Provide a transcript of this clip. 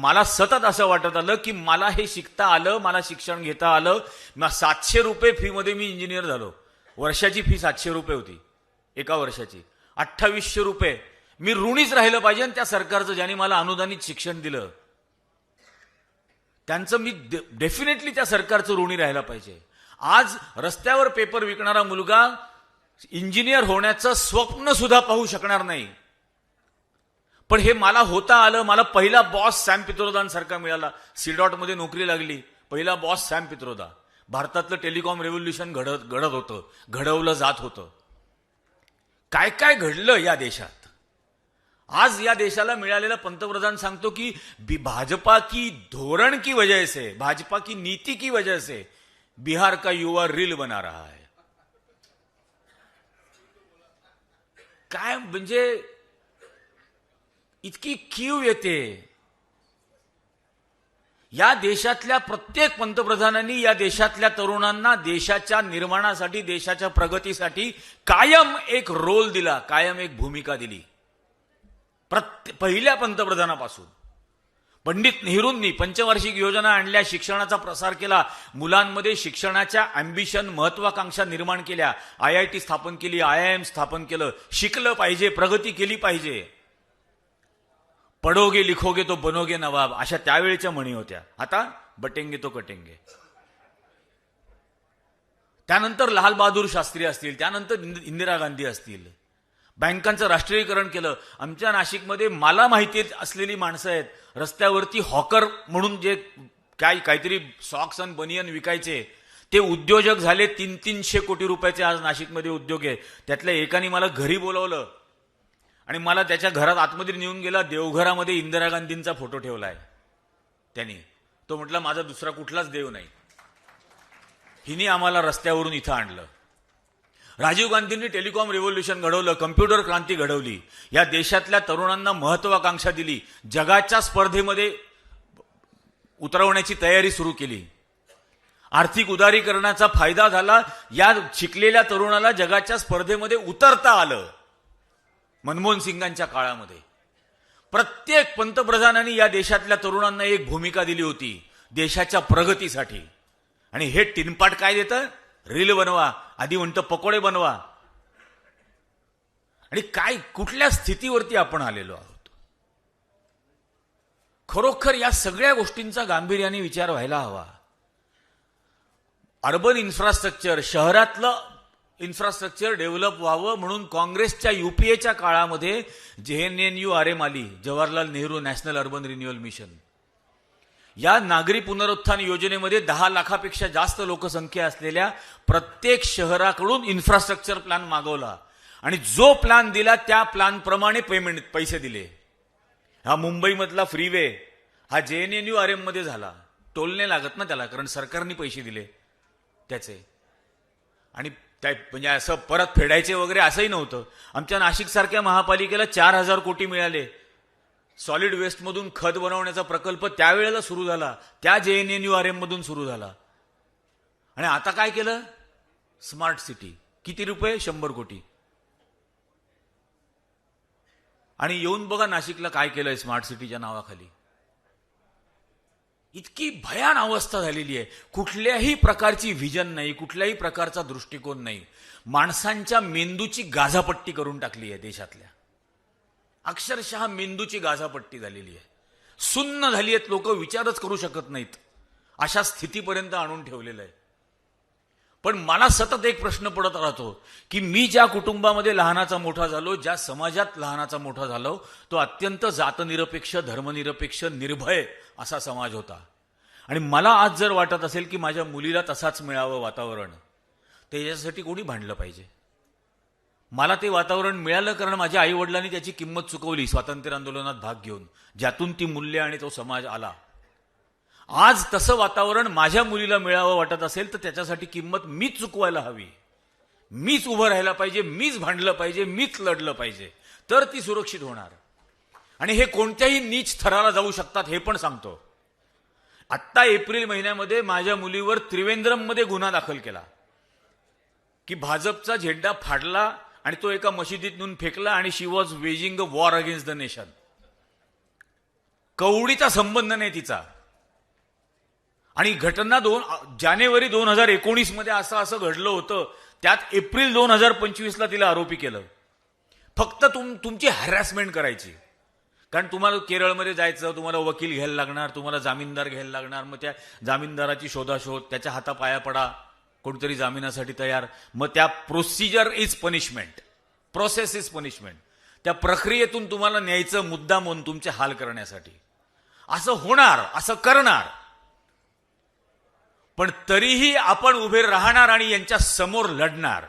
मला सतत असं वाटत आलं की मला हे शिकता आलं मला शिक्षण घेता आलं. सातशे रुपये फीमध्ये मी इंजिनियर झालो. वर्षाची फी सातशे रुपये होती. एका वर्षाची. अठ्ठावीसशे रुपये. मी ऋणीच राहिलं पाहिजे आणि त्या सरकारचं ज्याने मला अनुदानित शिक्षण दिलं. त्यांचं मी डेफिनेटली त्या सरकारचं ऋणी राहायला पाहिजे. आज रस्त्यावर पेपर विकणारा मुलगा इंजिनियर होण्याचं स्वप्न सुद्धा पाहू शकणार नाही. पण हे मला होता आलं मला पहिला बॉस सॅम पित्रोदांसारखा मिळाला. सीडॉटमध्ये नोकरी लागली पहिला बॉस सॅम पित्रोदा. भारतातलं टेलिकॉम रेव्होल्युशन घडत घडत होतं घडवलं जात होतं. काय काय घडलं या देशात? आज या देशाला मिळालेला पंतप्रधान सांगतो की भाजपा की धोरण की वजह से भाजपा की नीति की वजह से बिहार का युवा रील बना रहा है. काय म्हणजे इतकी कीव येते. या देशातल्या प्रत्येक पंतप्रधानांनी या देशातल्या तरुणांना देशाच्या निर्माणासाठी देशाच्या प्रगतीसाठी कायम एक रोल दिला कायम एक भूमिका दिली. प्रत्ये पहिल्या पंतप्रधानापासून. पंडित नेहरूंनी पंचवार्षिक योजना आणल्या शिक्षणाचा प्रसार केला मुलांमध्ये शिक्षणाच्या अँबिशन महत्वाकांक्षा निर्माण केल्या आय आय टी स्थापन केली आय आय एम स्थापन केलं शिकलं पाहिजे प्रगती केली पाहिजे. पडोगे लिखोगे तो बनोगे नवाब. अशा त्यावेळेच्या म्हणी होत्या. आता बटेंगे तो कटेंगे. त्यानंतर लालबहादूर शास्त्री असतील त्यानंतर इंदिरा गांधी असतील. बँकांचं राष्ट्रीयकरण केलं. आमच्या नाशिकमध्ये मला माहिती असलेली माणसं आहेत. रस्त्यावरती हॉकर म्हणून जे काय काहीतरी सॉक्स आणि बनियन विकायचे ते उद्योजक झाले तीन तीनशे कोटी रुपयाचे आज नाशिकमध्ये उद्योग आहे. त्यातल्या एकाने मला घरी बोलवलं. आणि मला त्याच्या घरात आतमध्ये नेऊन गेला देवघरामध्ये इंदिरा गांधींचा फोटो ठेवलाय. त्यांनी. तो म्हटला माझा दुसरा कुठलाच देव नाही. हिने आम्हाला रस्त्यावरून इथं आणलं. राजीव गांधींनी टेलिकॉम रिव्होल्युशन घडवलं कम्प्युटर क्रांती घडवली. या देशातल्या तरुणांना महत्वाकांक्षा दिली. जगाच्या स्पर्धेमध्ये उतरवण्याची तयारी सुरू केली. आर्थिक उदारीकरणाचा फायदा झाला. या शिकलेल्या तरुणाला जगाच्या स्पर्धेमध्ये उतरता आलं. मनमोहन सिंगांच्या काळामध्ये. प्रत्येक पंतप्रधानांनी या देशातल्या तरुणांना एक भूमिका दिली होती देशाच्या प्रगतीसाठी. आणि हे टिनपाट काय देतं? रील बनवा आधी म्हणतं पकोडे बनवा. आणि काय कुठल्या स्थितीवरती आपण आलेलो आहोत? खरोखर या सगळ्या गोष्टींचा गांभीर्याने विचार व्हायला हवा. अर्बन इन्फ्रास्ट्रक्चर शहरातलं इन्फ्रास्ट्रक्चर डेव्हलप व्हावं म्हणून काँग्रेसच्या युपीएच्या काळामध्ये J N N U R M आली Jawaharlal Nehru national urban renewal mission. या नागरी पुनरुत्थान योजनेमध्ये दहा लाखापेक्षा जास्त लोकसंख्या असलेल्या प्रत्येक शहराकडून इन्फ्रास्ट्रक्चर प्लॅन मागवला आणि जो प्लॅन दिला त्या प्लॅनप्रमाणे पेमेंट पैसे दिले. हा मुंबईमधला फ्रीवे हा J N N U R एममध्ये झाला. टोलने लागत ना त्याला कारण सरकारने पैसे दिले. त्याचे. आणि त्या म्हणजे असं परत फेडायचे वगैरे असंही नव्हतं. आमच्या नाशिकसारख्या महापालिकेला चार हजार कोटी मिळाले. सॉलिड वेस्टमधून खत बनवण्याचा प्रकल्प त्यावेळेला सुरू झाला. त्या J N N U R एममधून सुरू झाला. आणि आता काय केलं? Smart city. किती रुपये? शंभर कोटी. आणि येऊन बघा नाशिकला काय केलंय स्मार्ट सिटीच्या नावाखाली. इतकी भयान अवस्था झालेली आहे. कुठल्याही प्रकारची व्हिजन नाही कुठल्याही प्रकारचा दृष्टिकोन नाही. माणसांच्या मेंदूची गाझापट्टी करून टाकली आहे देशातल्या. अक्षरशः मेंदूची गाझापट्टी झालेली आहे. सुन्न झाली आहेत लोक विचारच करू शकत नाहीत. अशा स्थितीपर्यंत आणून ठेवलेलं आहे. पण मला सतत एक प्रश्न पडत राहतो की मी ज्या कुटुंबामध्ये लहानाचा मोठा झालो ज्या समाजात लहानाचा मोठा झालो तो अत्यंत जातनिरपेक्ष धर्मनिरपेक्ष निर्भय असा समाज होता. आणि मला आज जर वाटत असेल की माझ्या मुलीला तसाच मिळावं वातावरण तर याच्यासाठी कोणी भांडलं पाहिजे? मला ते वातावरण मिळालं कारण माझ्या आई वडिलांनी त्याची किंमत चुकवली स्वातंत्र्य आंदोलनात भाग घेऊन ज्यातून ती मूल्य आणि तो समाज आला. आज तसं वातावरण माझ्या मुलीला मिळावं वाटत असेल तर त्याच्यासाठी किंमत मीच चुकवायला हवी. मीच उभं राहायला पाहिजे मीच भांडलं पाहिजे मीच लढलं पाहिजे. तर ती सुरक्षित होणार. आणि हे कोणत्याही नीच थराला जाऊ शकतात हे पण सांगतो. आत्ता एप्रिल महिन्यामध्ये माझ्या मुलीवर त्रिवेंद्रममध्ये गुन्हा दाखल केला. की भाजपचा झेंडा फाडला आणि तो एका मशिदीत नेऊन फेकला आणि she was waging a war against the nation कवडीचा संबंध नाही तिचा. आणि घटना दोन जानेवारी दोन हजार एकोणीसमध्ये असं असं घडलं होतं. त्यात एप्रिल दोन हजार पंचवीसला तिला आरोपी केलं. फक्त तुम तुमची हॅरॅसमेंट करायची. कारण तुम्हाला केरळमध्ये जायचं तुम्हाला वकील घ्यायला लागणार तुम्हाला जामीनदार घ्यायला लागणार मग त्या जामीनदाराची शोधाशोध त्याच्या हातापाया पडा कोणतरी जामिनासाठी तयार. मग त्या procedure is punishment process is punishment त्या प्रक्रियेतून तुम्हाला न्यायचं मुद्दा म्हणून तुमचे हाल करण्यासाठी. असं होणार असं करणार. पण तरीही आपण उभे राहणार आणि यांच्या समोर लढणार.